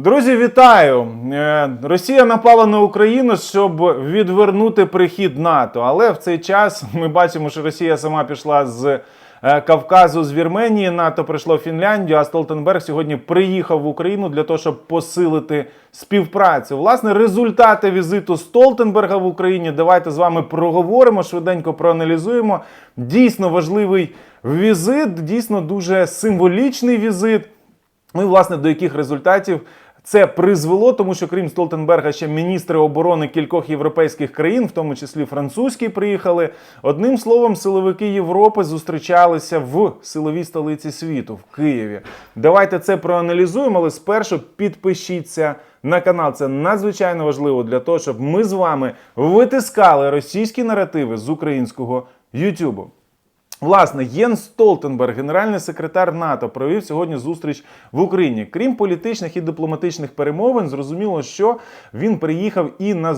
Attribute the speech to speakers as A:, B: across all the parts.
A: Друзі, вітаю! Е, Росія напала на Україну, щоб відвернути прихід НАТО. Але в цей час ми бачимо, що Росія сама пішла з е, Кавказу, з Вірменії. НАТО прийшло в Фінляндію. А Столтенберг сьогодні приїхав в Україну для того, щоб посилити співпрацю. Власне, результати візиту Столтенберга в Україні. Давайте з вами проговоримо швиденько проаналізуємо. Дійсно важливий візит, дійсно дуже символічний візит. Ну і власне до яких результатів це призвело, тому що крім Столтенберга ще міністри оборони кількох європейських країн, в тому числі французькі, приїхали. Одним словом, силовики Європи зустрічалися в силовій столиці світу в Києві. Давайте це проаналізуємо, але спершу підпишіться на канал. Це надзвичайно важливо для того, щоб ми з вами витискали російські наративи з українського Ютубу. Власне, Єн Столтенберг, генеральний секретар НАТО, провів сьогодні зустріч в Україні. Крім політичних і дипломатичних перемовин, зрозуміло, що він приїхав і на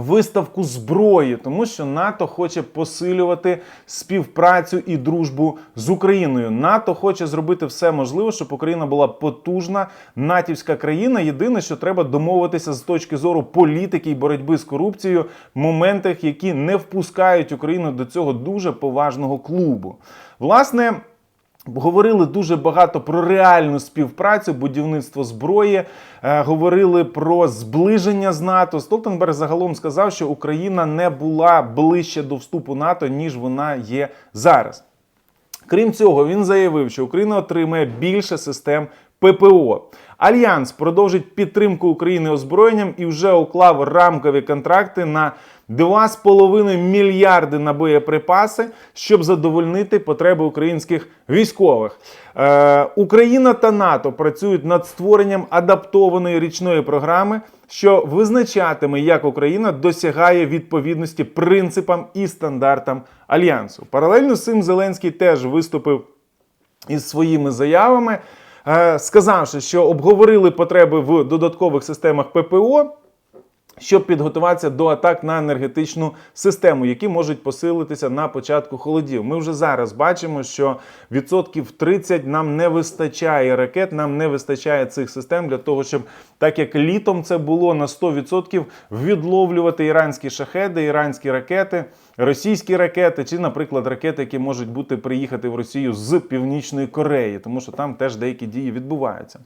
A: виставку зброї, тому що НАТО хоче посилювати співпрацю і дружбу з Україною. НАТО хоче зробити все можливе, щоб Україна була потужна натівська країна. Єдине, що треба домовитися з точки зору політики і боротьби з корупцією в моментах, які не впускають Україну до цього дуже поважного клубу. Власне. Говорили дуже багато про реальну співпрацю, будівництво зброї. е, говорили про зближення з НАТО. Столтенберг загалом сказав, що Україна не була ближче до вступу НАТО, ніж вона є зараз. Крім цього, він заявив, що Україна отримає більше систем ППО. Альянс продовжить підтримку України озброєнням і вже уклав рамкові контракти на 2,5 мільярди на боєприпаси, щоб задовольнити потреби українських військових. Е, Україна та НАТО працюють над створенням адаптованої річної програми, що визначатиме, як Україна досягає відповідності принципам і стандартам альянсу. Паралельно з цим Зеленський теж виступив із своїми заявами, сказавши, що обговорили потреби в додаткових системах ППО. Щоб підготуватися до атак на енергетичну систему, які можуть посилитися на початку холодів. Ми вже зараз бачимо, що відсотків 30 нам не вистачає ракет, нам не вистачає цих систем для того, щоб так як літом це було на 100% відловлювати іранські шахеди, іранські ракети, російські ракети, чи, наприклад, ракети, які можуть бути приїхати в Росію з Північної Кореї, тому що там теж деякі дії відбуваються.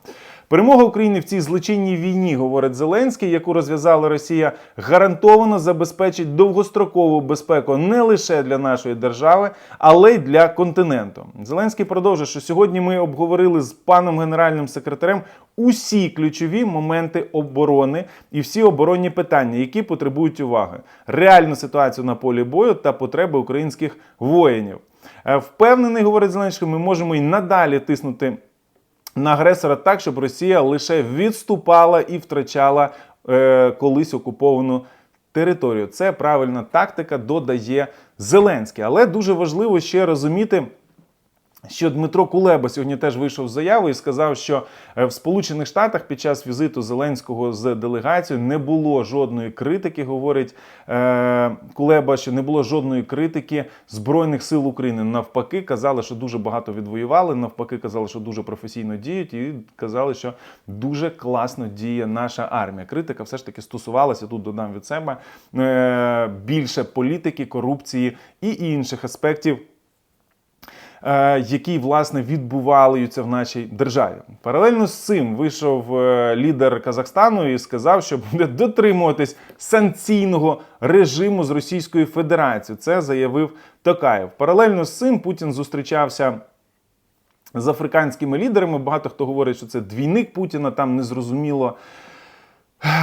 A: Перемога України в цій злочинній війні, говорить Зеленський, яку розв'язала Росія, гарантовано забезпечить довгострокову безпеку не лише для нашої держави, але й для континенту. Зеленський продовжує, що сьогодні ми обговорили з паном генеральним секретарем усі ключові моменти оборони і всі оборонні питання, які потребують уваги, реальну ситуацію на полі бою та потреби українських воїнів. Е, Впевнений, говорить Зеленський, ми можемо і надалі тиснути на агресора так, щоб Росія лише відступала і втрачала е, колись окуповану територію. Це правильна тактика, додає Зеленський. Але дуже важливо ще розуміти. Що Дмитро Кулеба сьогодні теж вийшов з заявою і сказав, що е, в Сполучених Штатах під час візиту Зеленського з делегацією не було жодної критики. Говорить е, Кулеба, що не було жодної критики збройних сил України. Навпаки, казали, що дуже багато відвоювали. Навпаки, казали, що дуже професійно діють, і казали, що дуже класно діє наша армія. Критика все ж таки стосувалася тут. Додам від себе е, більше політики, корупції і інших аспектів які власне відбуваються в нашій державі. Паралельно з цим вийшов е, лідер Казахстану і сказав, що буде дотримуватись санкційного режиму з Російською Федерацією. Це заявив Токаєв. Паралельно з цим Путін зустрічався. З африканськими лідерами багато хто говорить, що це двійник Путіна, там незрозуміло,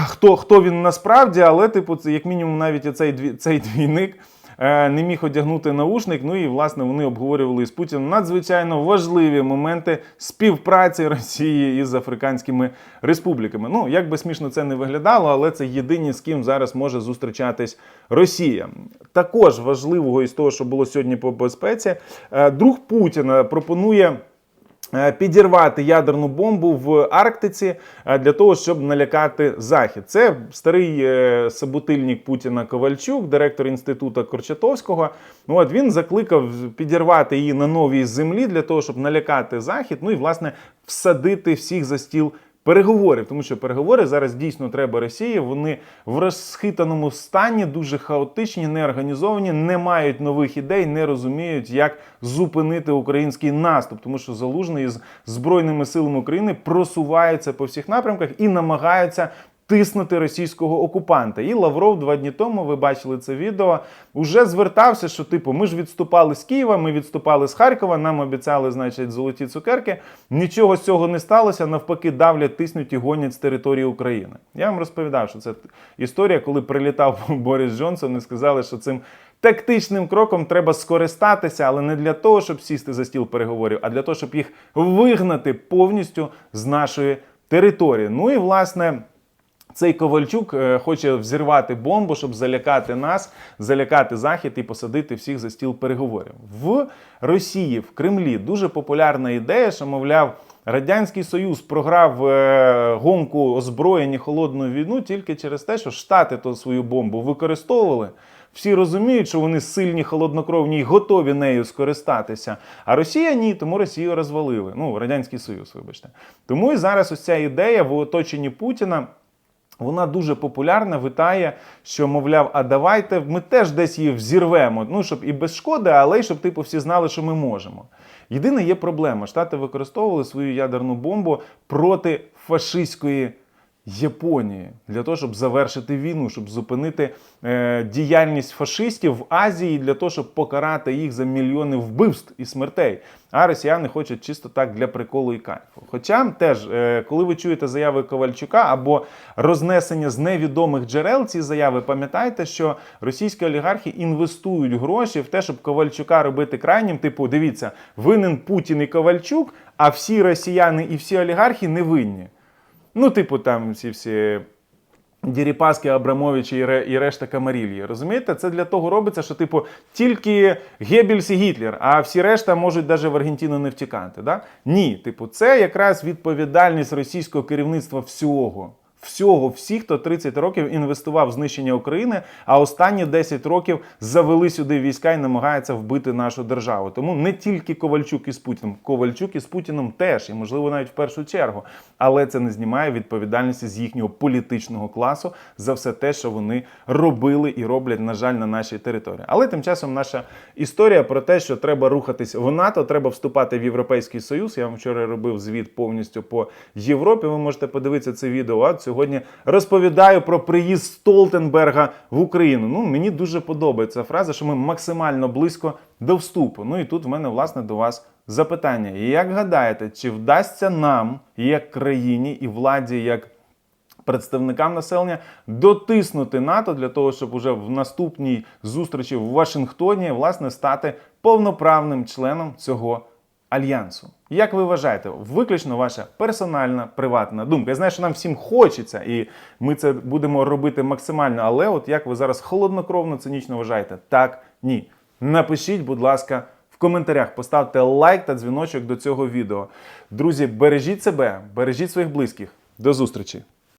A: хто, хто він насправді, але, типу, це як мінімум, навіть цей, цей двійник е, не міг одягнути наушник. Ну і власне вони обговорювали з Путіним надзвичайно важливі моменти співпраці Росії із африканськими республіками. Ну як би смішно це не виглядало, але це єдині з ким зараз може зустрічатись Росія. Також важливого із того, що було сьогодні по безпеці, е, друг Путіна пропонує. Е, Підірвати ядерну бомбу в Арктиці е, для того, щоб налякати Захід. Це старий е, собутильник Путіна Ковальчук, директор інституту Корчатовського. Ну, от він закликав підірвати її на новій землі для того, щоб налякати Захід. Ну і власне всадити всіх за стіл переговорів, тому що переговори зараз дійсно треба Росії. Вони в розхитаному стані, дуже хаотичні, неорганізовані, не мають нових ідей, не розуміють, як зупинити український наступ, тому що залужний із збройними силами України просувається по всіх напрямках і намагаються. Тиснути російського окупанта. І Лавров два дні тому, ви бачили це відео, уже звертався, що типу, ми ж відступали з Києва, ми відступали з Харкова, нам обіцяли, значить, золоті цукерки. Нічого з цього не сталося. Навпаки, давлять, тиснуть і гонять з території України. Я вам розповідав, що це історія, коли прилітав Борис Джонсон і сказали, що цим тактичним кроком треба скористатися, але не для того, щоб сісти за стіл переговорів, а для того, щоб їх вигнати повністю з нашої території. Ну і власне. Цей Ковальчук е, хоче взірвати бомбу, щоб залякати нас, залякати Захід і посадити всіх за стіл переговорів. В Росії, в Кремлі дуже популярна ідея, що, мовляв, Радянський Союз програв е, гонку озброєнь і холодну війну тільки через те, що Штати то свою бомбу використовували. Всі розуміють, що вони сильні, холоднокровні і готові нею скористатися. А Росія ні, тому Росію розвалили. Ну, Радянський Союз, вибачте. Тому і зараз ось ця ідея в оточенні Путіна. Вона дуже популярна, витає, що, мовляв, а давайте ми теж десь її взірвемо. Ну, щоб і без шкоди, але й щоб типу всі знали, що ми можемо. Єдина є проблема: Штати використовували свою ядерну бомбу проти фашистської Японії для того, щоб завершити війну, щоб зупинити е, діяльність фашистів в Азії, для того, щоб покарати їх за мільйони вбивств і смертей. А росіяни хочуть чисто так для приколу і кайфу. Хоча теж, е, коли ви чуєте заяви Ковальчука або рознесення з невідомих джерел ці заяви, пам'ятайте, що російські олігархи інвестують гроші в те, щоб Ковальчука робити крайнім. Типу, дивіться, винен Путін і Ковальчук, а всі росіяни і всі олігархи не винні. Ну, типу, там ці всі. Діріпаски, Абрамовичі і, решта Камарільї. Розумієте, це для того робиться, що, типу, тільки Геббельс і Гітлер, а всі решта можуть навіть в Аргентину не втікати. Да? Ні, типу, це якраз відповідальність російського керівництва всього. Всього, всіх, хто 30 років інвестував в знищення України, а останні 10 років завели сюди війська і намагаються вбити нашу державу. Тому не тільки Ковальчук із Путіним, Ковальчук із Путіним теж, і можливо навіть в першу чергу. Але це не знімає відповідальності з їхнього політичного класу за все те, що вони робили і роблять, на жаль, на нашій території. Але тим часом наша історія про те, що треба рухатись в НАТО, треба вступати в Європейський Союз. Я вам вчора робив звіт повністю по Європі. Ви можете подивитися це відео. А сьогодні розповідаю про приїзд Столтенберга в Україну. Ну мені дуже подобається фраза, що ми максимально близько до вступу. Ну і тут в мене власне до вас запитання. Як гадаєте, чи вдасться нам, як країні і владі, як представникам населення дотиснути НАТО для того, щоб уже в наступній зустрічі в Вашингтоні власне стати повноправним членом цього альянсу? Як ви вважаєте, виключно ваша персональна приватна думка? Я знаю, що нам всім хочеться, і ми це будемо робити максимально. Але от як ви зараз холоднокровно цинічно вважаєте? Так, ні. Напишіть, будь ласка. В коментарях поставте лайк та дзвіночок до цього відео. Друзі, бережіть себе, бережіть своїх близьких. До зустрічі!